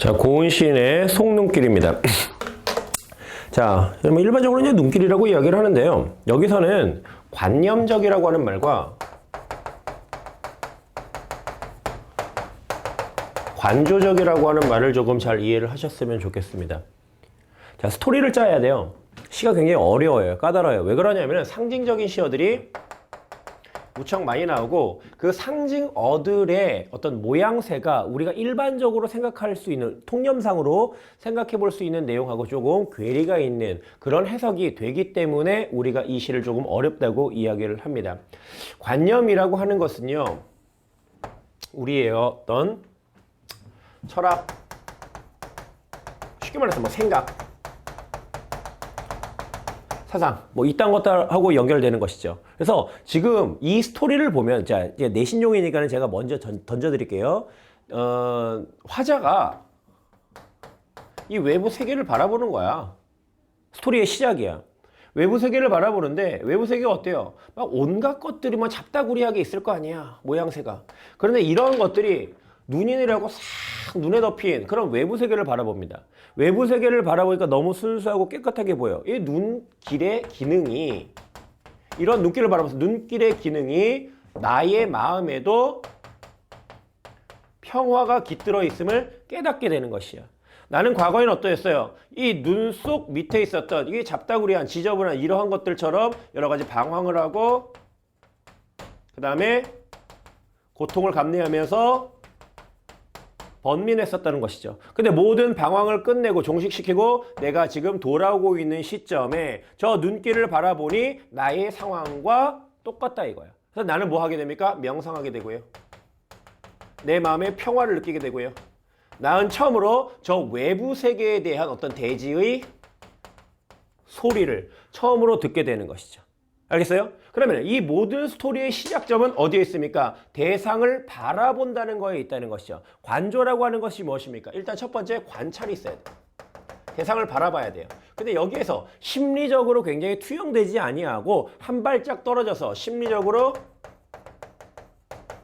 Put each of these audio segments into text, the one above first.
자, 고은 시인의 속눈길입니다. 자, 일반적으로 이제 눈길이라고 이야기를 하는데요. 여기서는 관념적이라고 하는 말과 관조적이라고 하는 말을 조금 잘 이해를 하셨으면 좋겠습니다. 자, 스토리를 짜야 돼요. 시가 굉장히 어려워요. 까다로워요. 왜 그러냐면 상징적인 시어들이 무척 많이 나오고 그 상징 어들의 어떤 모양새가 우리가 일반적으로 생각할 수 있는 통념상으로 생각해 볼 수 있는 내용하고 조금 괴리가 있는 그런 해석이 되기 때문에 우리가 이 시를 조금 어렵다고 이야기를 합니다. 관념이라고 하는 것은요. 우리의 어떤 철학 쉽게 말해서 뭐 생각 사상 뭐 이딴 것들하고 연결되는 것이죠. 그래서 지금 이 스토리를 보면 자 내신용이니까는 제가 먼저 던, 던져드릴게요. 어, 화자가 이 외부 세계를 바라보는 거야. 스토리의 시작이야. 외부 세계를 바라보는데 외부 세계가 어때요? 막 온갖 것들이 뭐 잡다구리하게 있을 거 아니야 모양새가. 그런데 이런 것들이 눈이 내려고 싹 눈에 덮인 그런 외부 세계를 바라봅니다. 외부 세계를 바라보니까 너무 순수하고 깨끗하게 보여. 이 눈길의 기능이 이런 눈길을 바라보면서 눈길의 기능이 나의 마음에도 평화가 깃들어 있음을 깨닫게 되는 것이야. 나는 과거에는 어떠했어요? 이 눈 속 밑에 있었던 이게 잡다구리한 지저분한 이러한 것들처럼 여러 가지 방황을 하고 그 다음에 고통을 감내하면서 번민했었다는 것이죠. 근데 모든 방황을 끝내고 종식시키고 내가 지금 돌아오고 있는 시점에 저 눈길을 바라보니 나의 상황과 똑같다 이거야. 그래서 나는 뭐 하게 됩니까? 명상하게 되고요. 내 마음에 평화를 느끼게 되고요. 나는 처음으로 저 외부 세계에 대한 어떤 대지의 소리를 처음으로 듣게 되는 것이죠. 알겠어요? 그러면 이 모든 스토리의 시작점은 어디에 있습니까? 대상을 바라본다는 거에 있다는 것이죠. 관조라고 하는 것이 무엇입니까? 일단 첫 번째 관찰이 있어야 돼요. 대상을 바라봐야 돼요. 근데 여기에서 심리적으로 굉장히 투영되지 아니하고 한 발짝 떨어져서 심리적으로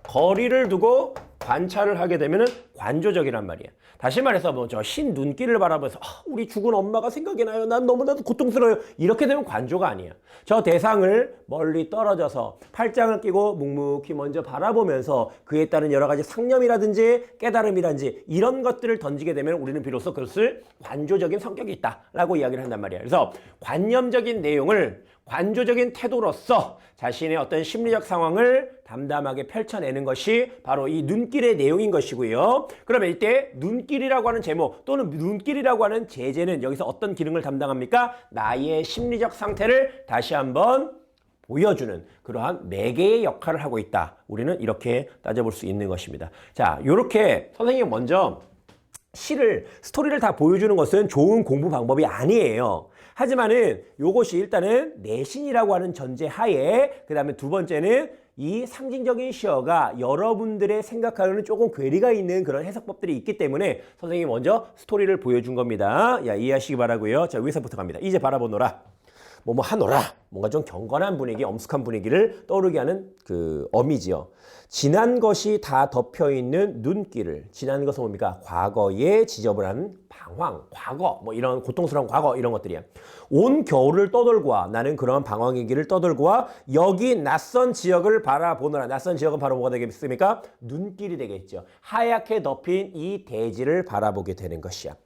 거리를 두고 관찰을 하게 되면은 관조적이란 말이야. 다시 말해서 뭐 저 흰 눈길을 바라보면서 아, 우리 죽은 엄마가 생각이 나요. 난 너무나도 고통스러워요. 이렇게 되면 관조가 아니야. 저 대상을 멀리 떨어져서 팔짱을 끼고 묵묵히 먼저 바라보면서 그에 따른 여러 가지 상념이라든지 깨달음이라든지 이런 것들을 던지게 되면 우리는 비로소 그것을 관조적인 성격이 있다라고 이야기를 한단 말이야. 그래서 관념적인 내용을 관조적인 태도로서 자신의 어떤 심리적 상황을 담담하게 펼쳐내는 것이 바로 이 눈길의 내용인 것이고요. 그러면 이때 눈길이라고 하는 제목 또는 눈길이라고 하는 제재는 여기서 어떤 기능을 담당합니까? 나의 심리적 상태를 다시 한번 보여주는 그러한 매개의 역할을 하고 있다. 우리는 이렇게 따져볼 수 있는 것입니다. 자, 이렇게 선생님이 먼저 시를 스토리를 다 보여주는 것은 좋은 공부 방법이 아니에요. 하지만은 요것이 일단은 내신이라고 하는 전제 하에 그 다음에 두 번째는 이 상징적인 시어가 여러분들의 생각하는 조금 괴리가 있는 그런 해석법들이 있기 때문에 선생님이 먼저 스토리를 보여준 겁니다. 야 이해하시기 바라고요. 자 위에서부터 갑니다. 이제 바라보노라. 뭐뭐 하노라 뭔가 좀 경건한 분위기, 엄숙한 분위기를 떠오르게 하는 그 어미지요. 지난 것이 다 덮여 있는 눈길을 지난 것은 뭡니까? 과거에 지저분한 방황, 과거 뭐 이런 고통스러운 과거 이런 것들이야. 온 겨울을 떠돌고 와 나는 그런 방황의 길을 떠돌고 와 여기 낯선 지역을 바라보느라 낯선 지역은 바로 뭐가 되겠습니까? 눈길이 되겠죠. 하얗게 덮인 이 대지를 바라보게 되는 것이야.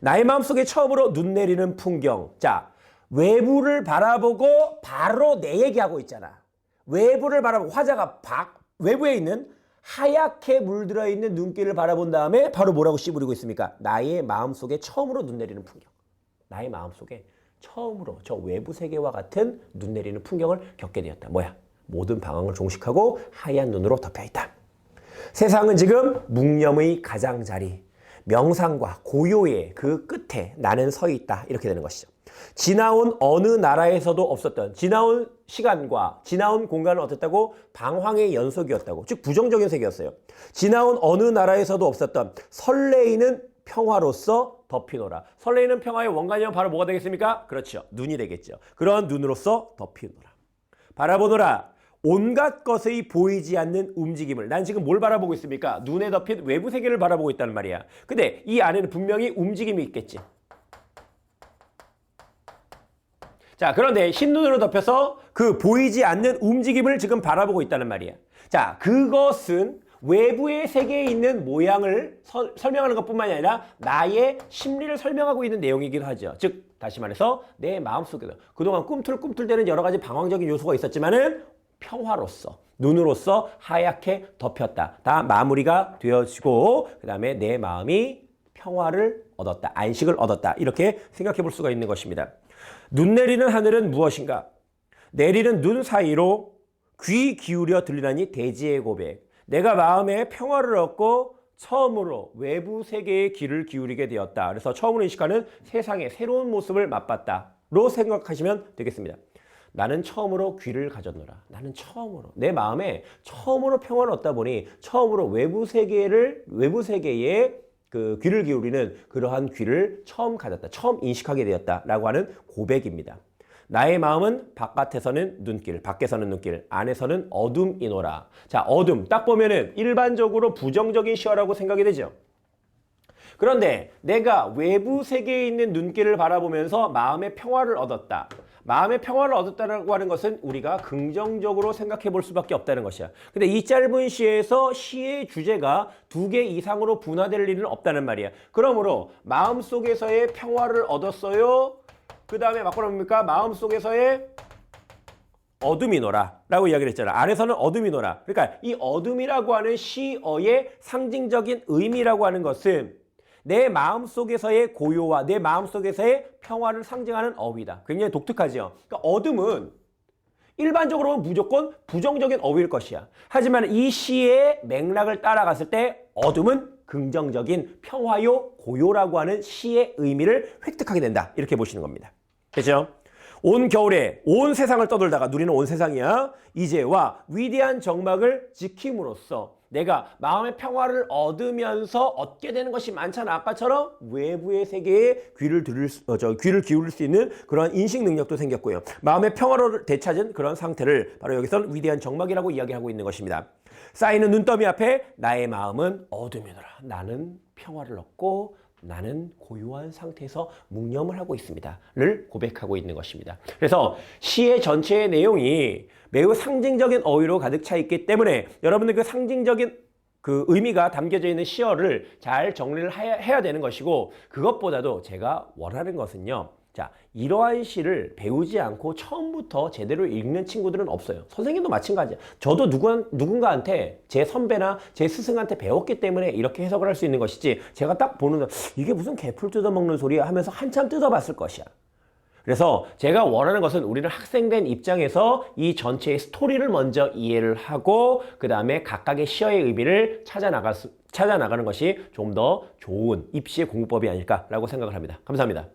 나의 마음속에 처음으로 눈 내리는 풍경. 자, 외부를 바라보고 바로 내 얘기하고 있잖아. 외부를 바라보고 화자가 바, 외부에 있는 하얗게 물들어 있는 눈길을 바라본 다음에 바로 뭐라고 씨부리고 있습니까? 나의 마음 속에 처음으로 눈 내리는 풍경. 나의 마음 속에 처음으로 저 외부 세계와 같은 눈 내리는 풍경을 겪게 되었다. 뭐야? 모든 방황을 종식하고 하얀 눈으로 덮여 있다. 세상은 지금 묵념의 가장자리, 명상과 고요의 그 끝에 나는 서 있다. 이렇게 되는 것이죠. 지나온 어느 나라에서도 없었던 지나온 시간과 지나온 공간은 어땠다고 방황의 연속이었다고 즉 부정적인 세계였어요. 지나온 어느 나라에서도 없었던 설레이는 평화로서 덮이노라. 설레이는 평화의 원관이면 바로 뭐가 되겠습니까? 그렇죠. 눈이 되겠죠. 그런 눈으로서 덮이노라. 바라보노라. 온갖 것의 보이지 않는 움직임을 난 지금 뭘 바라보고 있습니까? 눈에 덮인 외부 세계를 바라보고 있다는 말이야. 근데 이 안에는 분명히 움직임이 있겠지. 자, 그런데 흰 눈으로 덮여서 그 보이지 않는 움직임을 지금 바라보고 있다는 말이야. 자, 그것은 외부의 세계에 있는 모양을 서- 설명하는 것 뿐만이 아니라 나의 심리를 설명하고 있는 내용이기도 하죠. 즉, 다시 말해서 내 마음속에도 그동안 꿈틀꿈틀대는 여러 가지 방황적인 요소가 있었지만은 평화로서 눈으로서 하얗게 덮였다. 다 마무리가 되어지고 그다음에 내 마음이 평화를 얻었다. 안식을 얻었다. 이렇게 생각해 볼 수가 있는 것입니다. 눈 내리는 하늘은 무엇인가? 내리는 눈 사이로 귀 기울여 들리나니 대지의 고백. 내가 마음에 평화를 얻고 처음으로 외부 세계에 귀를 기울이게 되었다. 그래서 처음으로 인식하는 세상의 새로운 모습을 맛봤다 로 생각하시면 되겠습니다. 나는 처음으로 귀를 가졌노라. 나는 처음으로 내 마음에 처음으로 평화를 얻다 보니 처음으로 외부 세계를 외부 세계에 그 귀를 기울이는 그러한 귀를 처음 가졌다. 처음 인식하게 되었다라고 하는 고백입니다. 나의 마음은 바깥에서는 눈길, 밖에서는 눈길, 안에서는 어둠이노라. 자, 어둠. 딱 보면은 일반적으로 부정적인 시어라고 생각이 되죠. 그런데 내가 외부 세계에 있는 눈길을 바라보면서 마음의 평화를 얻었다. 마음의 평화를 얻었다고 하는 것은 우리가 긍정적으로 생각해 볼 수밖에 없다는 것이야. 근데 이 짧은 시에서 시의 주제가 두 개 이상으로 분화될 일은 없다는 말이야. 그러므로 마음 속에서의 평화를 얻었어요. 그 다음에 막고라 뭡니까? 마음 속에서의 어둠이 노라 라고 이야기를 했잖아. 안에서는 어둠이 노라. 그러니까 이 어둠이라고 하는 시어의 상징적인 의미라고 하는 것은 내 마음속에서의 고요와 내 마음속에서의 평화를 상징하는 어휘다. 굉장히 독특하죠. 그러니까 어둠은 일반적으로는 무조건 부정적인 어휘일 것이야. 하지만 이 시의 맥락을 따라갔을 때 어둠은 긍정적인 평화요 고요라고 하는 시의 의미를 획득하게 된다. 이렇게 보시는 겁니다. 그죠? 온 겨울에 온 세상을 떠돌다가 누리는 온 세상이야. 이제와 위대한 정막을 지킴으로써 내가 마음의 평화를 얻으면서 얻게 되는 것이 많잖아. 아까처럼 외부의 세계에 귀를 들을 수, 어, 저 귀를 기울일 수 있는 그런 인식 능력도 생겼고요. 마음의 평화를 되찾은 그런 상태를 바로 여기서 위대한 정막이라고 이야기하고 있는 것입니다. 쌓이는 눈더미 앞에 나의 마음은 어둠이더라. 나는 평화를 얻고 나는 고요한 상태에서 묵념을 하고 있습니다.를 고백하고 있는 것입니다. 그래서 시의 전체의 내용이 매우 상징적인 어휘로 가득 차 있기 때문에 여러분들 그 상징적인 그 의미가 담겨져 있는 시어를 잘 정리를 해야, 해야 되는 것이고 그것보다도 제가 원하는 것은요. 자, 이러한 시를 배우지 않고 처음부터 제대로 읽는 친구들은 없어요. 선생님도 마찬가지야. 저도 누군, 누군가한테 제 선배나 제 스승한테 배웠기 때문에 이렇게 해석을 할 수 있는 것이지 제가 딱 보는 이게 무슨 개풀 뜯어먹는 소리야 하면서 한참 뜯어봤을 것이야. 그래서 제가 원하는 것은 우리는 학생된 입장에서 이 전체의 스토리를 먼저 이해를 하고 그 다음에 각각의 시어의 의미를 찾아 나가 찾아 나가는 것이 좀 더 좋은 입시의 공부법이 아닐까라고 생각을 합니다. 감사합니다.